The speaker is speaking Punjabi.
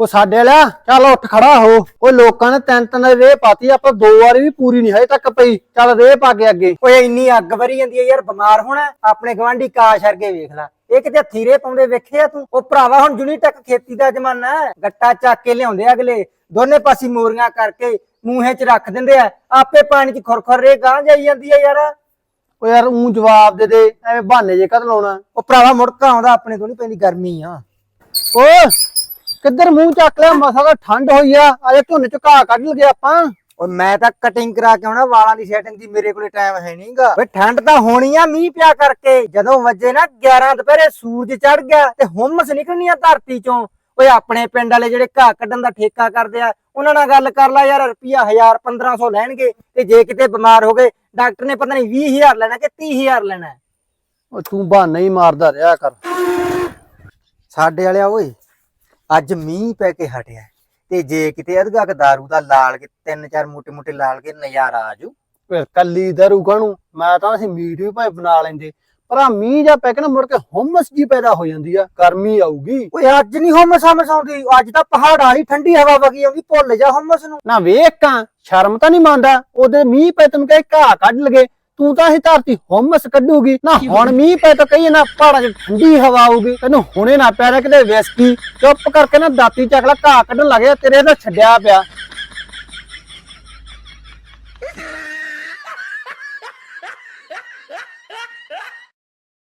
ਉਹ ਸਾਡੇ ਵਾਲਾ ਚੱਲ ਉੱਠ ਖੜਾ ਹੋ। ਉਹ ਲੋਕਾਂ ਨੇ ਤਿੰਨ ਤਿੰਨ ਰੇ ਪਾਤੀ ਆਪਾਂ ਦੋ ਵਾਰੀ ਵੀ ਪੂਰੀ ਨਹੀਂ ਹਜੇ ਤੱਕ ਪਈ। ਚੱਲ ਰੇ ਪਾ ਕੇ ਅੱਗੇ। ਓਏ ਇੰਨੀ ਅੱਗ ਵਰੀ ਜਾਂਦੀ ਹੈ ਯਾਰ ਬਿਮਾਰ ਹੋਣਾ ਆਪਣੇ ਗਵਾਂਢੀ ਕਾਸ਼ ਵਰਗੇ ਵੇਖ ਲੈ। ਇਹ ਕਿਤੇ ਥੀਰੇ ਪਾਉਂਦੇ ਵੇਖੇ ਆ ਤੂੰ? ਉਹ ਭਰਾਵਾ ਹੁਣ ਜੁਨੀ ਤੱਕ ਖੇਤੀ ਦਾ ਜ਼ਮਾਨਾ ਹੈ। ਗੱਟਾ ਚੱਕ ਕੇ ਲਿਆਉਂਦੇ ਆ ਅਗਲੇ। ਦੋਨੇ ਪਾਸੇ ਮੋਰੀਆਂ ਕਰਕੇ ਮੂੰਹੇ 'ਚ ਰੱਖ ਦਿੰਦੇ ਆ। ਆਪੇ ਪਾਣੀ 'ਚ ਖੁਰਖੁਰ ਰੇ ਗਾਂ ਜਾਈ ਜਾਂਦੀ ਆ ਯਾਰ। ਉਹ ਯਾਰ ਉਹ ਜਵਾਬ ਦੇ ਦੇ ਐਵੇਂ ਬਹਾਨੇ ਜੇ ਕਦ ਲਾਉਣਾ। ਉਹ ਭਰਾਵਾ ਮੁੜਕਾ ਆਉਂਦਾ ਆਪਣੇ ਤੋਂ ਨਹੀਂ ਪੈਂਦੀ ਗਰਮੀ ਆ। ਓਏ! ਕਿੱਧਰ ਮੂੰਹ ਚੱਕ ਲਿਆ? ਮਸਾ ਤਾਂ ਠੰਡ ਹੋਈ ਆ। ਅਜੇ ਝੋਨੇ ਚ ਘਾਹ ਕੱਢ ਲਗੇ ਆਪਾਂ। ਓ ਮੈਂ ਤਾਂ ਕਟਿੰਗ ਕਰਾ ਕੇ ਆਉਣਾ ਵਾਲਾਂ ਦੀ ਸੈਟਿੰਗ ਦੀ ਮੇਰੇ ਕੋਲੇ ਟਾਈਮ ਹੈ ਨਹੀਂਗਾ ਵੇ ਠੰਡ ਤਾਂ ਹੋਣੀ ਆ ਮੀਂਹ ਪਿਆ ਕਰਕੇ। ਜਦੋਂ ਵੱਜੇ ਨਾ 11 ਦੁਪਹਿਰੇ ਸੂਰਜ ਚੜ ਗਿਆ ਤੇ ਹੁਮਸ ਨਿਕਲਣੀ ਆ ਧਰਤੀ ਚੋਂ। ਓਏ ਆਪਣੇ ਪਿੰਡ ਵਾਲੇ ਜਿਹੜੇ ਘਾਹ ਕੱਢਣ ਦਾ ਠੇਕਾ ਕਰਦੇ ਆ ਉਹਨਾਂ ਨਾਲ ਗੱਲ ਕਰ ਲੈ ਯਾਰ ਰੁਪਿਆ 1000 1500 ਲੈਣਗੇ ਤੇ ਜੇ ਕਿਤੇ ਬਿਮਾਰ ਹੋ ਗਏ ਡਾਕਟਰ ਨੇ ਪਤਾ ਨਹੀਂ 20000 ਲੈਣਾ ਕਿ 30000 ਲੈਣਾ। ਉਹ ਤੂੰ ਬਹਾਨਾ ਹੀ ਮਾਰਦਾ ਰਿਹਾ ਕਰ। ਸਾਡੇ ਵਾਲਿਆ ਓਏ ਅੱਜ ਮੀਂਹ ਪੈ ਕੇ ਹਟਿਆ ਹੈ। ਤੇ ਜੇ ਕਿਤੇ ਅਧਗਾ ਕ ਦਾਰੂ ਦਾ ਲਾਲ ਕੇ ਤਿੰਨ ਚਾਰ ਮੋਟੇ ਮੋਟੇ ਲਾਲ ਕੇ ਨਜ਼ਾਰਾ ਆ ਜੂ ਫਿਰ ਕੱਲੀ ਦਰੂ ਕਾਹਨੂੰ? ਮੈਂ ਤਾਂ ਅਸੀਂ ਮੀਟ ਵੀ ਭਾਵੇਂ ਬਣਾ ਲੈਂਦੇ। ਪਰ ਆ ਮੀਂਹ ਜਾਂ ਪੈ ਕੇ ਨਾ ਮੁੜ ਕੇ ਹੁਮਸ ਜੀ ਪੈਦਾ ਹੋ ਜਾਂਦੀ ਆ ਗਰਮੀ ਆਊਗੀ। ਓਏ ਅੱਜ ਨਹੀਂ ਹੁਮਸ ਹਮਸ ਆਉਂਦੀ ਅੱਜ ਤਾਂ ਪਹਾੜਾਂ ਵਾਲੀ ਠੰਡੀ ਹਵਾ ਵਗੀ ਆਉਂਦੀ ਭੁੱਲ ਜਾ ਹੁਮਸ ਨੂੰ। ਨਾ ਵੇਖਾਂ ਸ਼ਰਮ ਤਾਂ ਨਹੀਂ ਮੰਨਦਾ। ਉਹਦੇ ਮੀਂਹ ਪੈ ਤੈਨੂੰ ਕਹੇ ਘਾਹ ਕੱਢ ਲਗੇ। ਤੂੰ ਤਾਂ ਇਹ ਧਰਤੀ ਹਮਸ ਕੱਢੂਗੀ। ਨਾ ਹੁਣ ਮੀਂਹ ਪੈ ਤਾਂ ਕਹੀਏ ਨਾ ਪਹਾੜਾਂ 'ਚ ਠੰਡੀ ਹਵਾ ਆਊਗੀ। ਤੈਨੂੰ ਹੁਣੇ ਨਾ ਪੈਣਾ ਕਿਤੇ ਵਿਸਕੀ। ਚੁੱਪ ਕਰਕੇ ਨਾ ਦਾਤੀ ਚੱਕਲਾ ਘਾਹ ਕੱਢਣ ਲੱਗਿਆ ਤੇਰੇ ਨਾਲ ਛੱਡਿਆ ਪਿਆ।